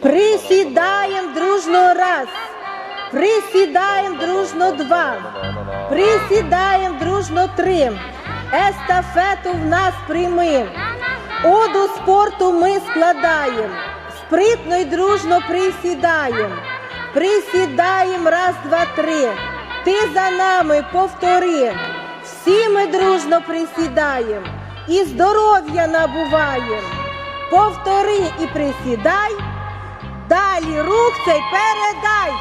Присідаємо дружно раз. Присідаємо дружно два. Присідаємо дружно три. Естафету в нас прийми. Оду спорту ми складаємо. Спритно й дружно присідаємо. Присідаємо раз, два, три. Ти за нами повтори. Всі ми дружно присідаємо і здоров'я набуваємо. Повтори і присідай. Далі рух цей передай.